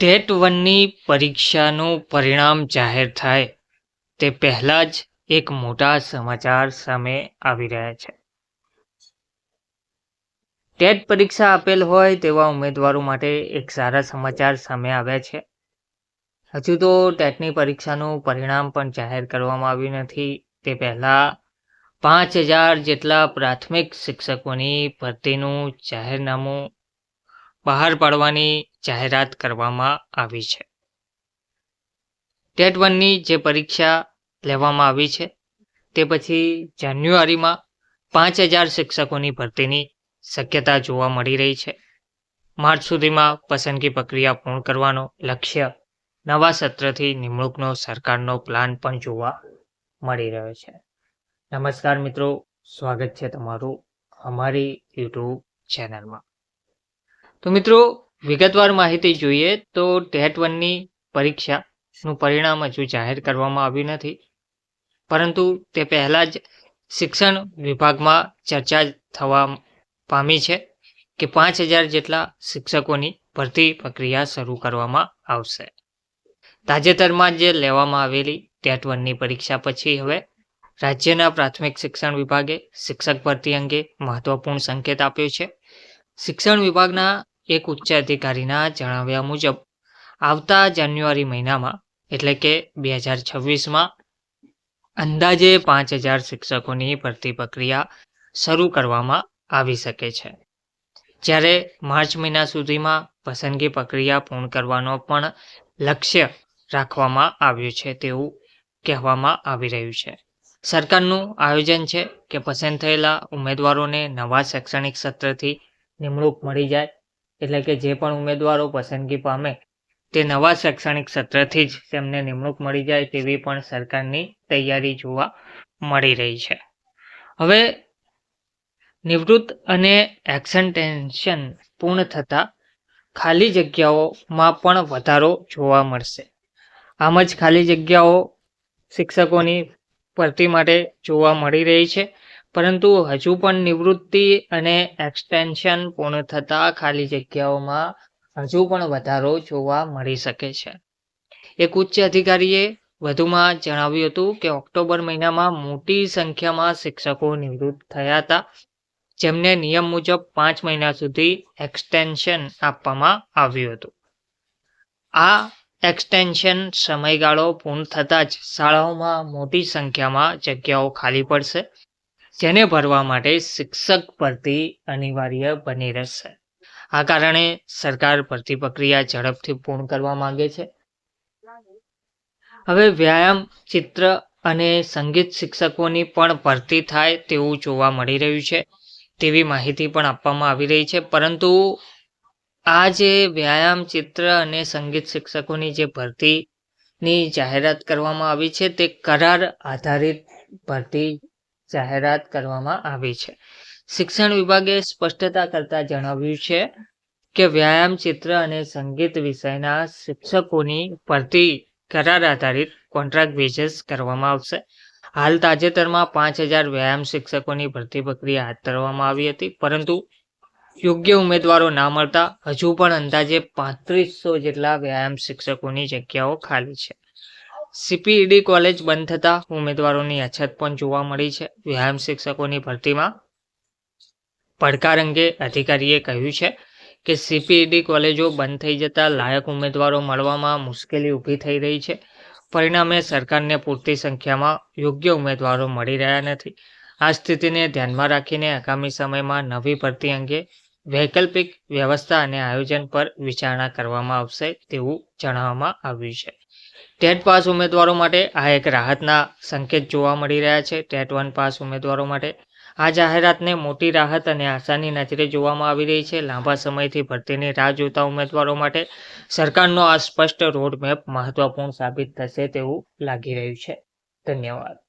TET વનની પરીક્ષાનું પરિણામ જાહેર થાય. તે પહેલાં જ એક મોટા સમાચાર સામે આવી રહ્યા છે. ટેટ પરીક્ષા આપેલ હોય તેવા ઉમેદવારો માટે એક સારા સમાચાર સામે આવ્યા છે. હજુ તો ટેટની પરીક્ષાનું પરિણામ પણ જાહેર કરવામાં આવ્યું નથી. તે પહેલાં પાંચ હજાર જેટલા પ્રાથમિક શિક્ષકોની ભરતીનું જાહેરનામું બહાર પાડવાની જાહેરાત કરવામાં આવી છે. ટેટ વનની જે પરીક્ષા લેવામાં આવી છે, તે પછી જાન્યુઆરીમાં પાંચ હજાર શિક્ષકોની ભરતીની શક્યતા જોવા મળી રહી છે. માર્ચ સુધીમાં પસંદગી પ્રક્રિયા પૂર્ણ કરવાનો લક્ષ્ય નવા સત્રથી નિમણૂકનો સરકારનો પ્લાન પણ જોવા મળી રહ્યો છે. નમસ્કાર મિત્રો, સ્વાગત છે તમારું અમારી યુટ્યુબ ચેનલમાં. તો મિત્રો વિગતવાર માહિતી જોઈએ તો ટેટ વનની પરીક્ષાનું પરિણામ હજુ જાહેર કરવામાં આવ્યું નથી. પરંતુ તે પહેલાં જ શિક્ષણ વિભાગમાં ચર્ચા થવા પામી છે કે પાંચ હજાર જેટલા શિક્ષકોની ભરતી પ્રક્રિયા શરૂ કરવામાં આવશે. તાજેતરમાં જે લેવામાં આવેલી ટેટ વનની પરીક્ષા પછી હવે રાજ્યના પ્રાથમિક શિક્ષણ વિભાગે શિક્ષક ભરતી અંગે મહત્વપૂર્ણ સંકેત આપ્યો છે. શિક્ષણ વિભાગના એક ઉચ્ચ અધિકારીના જણાવ્યા મુજબ, આવતા જાન્યુઆરી મહિનામાં, એટલે કે બે હજાર છવ્વીસમાં, અંદાજે પાંચ હજાર શિક્ષકોની ભરતી પ્રક્રિયા શરૂ કરવામાં આવી શકે છે. જ્યારે માર્ચ મહિના સુધીમાં પસંદગી પ્રક્રિયા પૂર્ણ કરવાનો પણ લક્ષ્ય રાખવામાં આવ્યું છે તેવું કહેવામાં આવી રહ્યું છે. સરકારનું આયોજન છે કે પસંદ થયેલા ઉમેદવારોને નવા શૈક્ષણિક સત્રથી નિમણૂક મળી જાય એટલે કે જે પણ ઉમેદવારો પસંદગી પામે તે નવા શૈક્ષણિક સત્રથી જ તેમને નિમણૂક મળી જાય તેવી પણ સરકારની તૈયારી જોવા મળી રહી છે. હવે નિવૃત્ત અને એક્સન્ટેન્શન પૂર્ણ થતાં ખાલી જગ્યાઓમાં પણ વધારો જોવા મળશે. આમ જ ખાલી જગ્યાઓ શિક્ષકોની ભરતી માટે જોવા મળી રહી છે. પરંતુ હજુ પણ નિવૃત્તિ અને એક્સટેન્શન પૂર્ણ થતા ખાલી જગ્યાઓમાં હજુ પણ વધારો જોવા મળી શકે છે. એક ઉચ્ચ અધિકારીએ વધુમાં જણાવ્યું હતું કે ઓક્ટોબર મહિનામાં મોટી સંખ્યામાં શિક્ષકો નિવૃત્ત થયા હતા, જેમને નિયમ મુજબ પાંચ મહિના સુધી એક્સટેન્શન આપવામાં આવ્યું હતું. આ એક્સટેન્શન સમયગાળો પૂર્ણ થતાં જ શાળાઓમાં મોટી સંખ્યામાં જગ્યાઓ ખાલી પડશે. જેને ભરવા માટે શિક્ષક ભરતી અનિવાર્ય બની રહેશે. આ કારણે સરકાર ભરતી પ્રક્રિયા ઝડપથી પૂર્ણ કરવા માંગે છે. હવે વ્યાયામ, ચિત્ર અને સંગીત શિક્ષકોની પણ ભરતી થાય તેવું જોવા મળી રહ્યું છે. તેવી માહિતી પણ આપવામાં આવી રહી છે. પરંતુ આ જે વ્યાયામ, ચિત્ર અને સંગીત શિક્ષકોની જે ભરતીની જાહેરાત કરવામાં આવી છે, તે કરાર આધારિત ભરતી જાહેરાત કરવામાં આવી છે. શિક્ષણ વિભાગે સ્પષ્ટતા કરતા જણાવ્યું છે કે વ્યાયામ ચિત્ર અને સંગીત વિષયના શિક્ષકોની ભરતી કરાર આધારિત કોન્ટ્રાક્ટ બેઝિસ કરવામાં આવશે. હાલ તાજેતરમાં પાંચ હજાર વ્યાયામ શિક્ષકોની ભરતી પ્રક્રિયા હાથ ધરવામાં આવી હતી, પરંતુ યોગ્ય ઉમેદવારો ના મળતા હજુ પણ અંદાજે પાંત્રીસો જેટલા વ્યાયામ શિક્ષકોની જગ્યાઓ ખાલી છે. સીપીઈડી કોલેજ બંધ થતાં ઉમેદવારોની અછત પણ જોવા મળી છે. વ્યાયામ શિક્ષકોની ભરતીમાં પડકાર અંગે અધિકારીએ કહ્યું છે કે સીપીઈડી કોલેજો બંધ થઈ જતાં લાયક ઉમેદવારો મળવામાં મુશ્કેલી ઊભી થઈ રહી છે. પરિણામે સરકારને પૂરતી સંખ્યામાં યોગ્ય ઉમેદવારો મળી રહ્યા નથી. આ સ્થિતિને ધ્યાનમાં રાખીને આગામી સમયમાં નવી ભરતી અંગે વૈકલ્પિક વ્યવસ્થા અને આયોજન પર વિચારણા કરવામાં આવશે તેવું જણાવવામાં આવ્યું છે. ટેટ પાસ ઉમેદવારો માટે આ એક રાહતના સંકેત જોવા મળી રહ્યા છે. ટેટ વન પાસ ઉમેદવારો માટે આ જાહેરાતને મોટી રાહત અને આશાની નજરે જોવામાં આવી રહી છે. લાંબા સમયથી ભરતીની રાહ જોતા ઉમેદવારો માટે સરકારનો આ સ્પષ્ટ રોડમેપ મહત્વપૂર્ણ સાબિત થશે તેવું લાગી રહ્યું છે. ધન્યવાદ.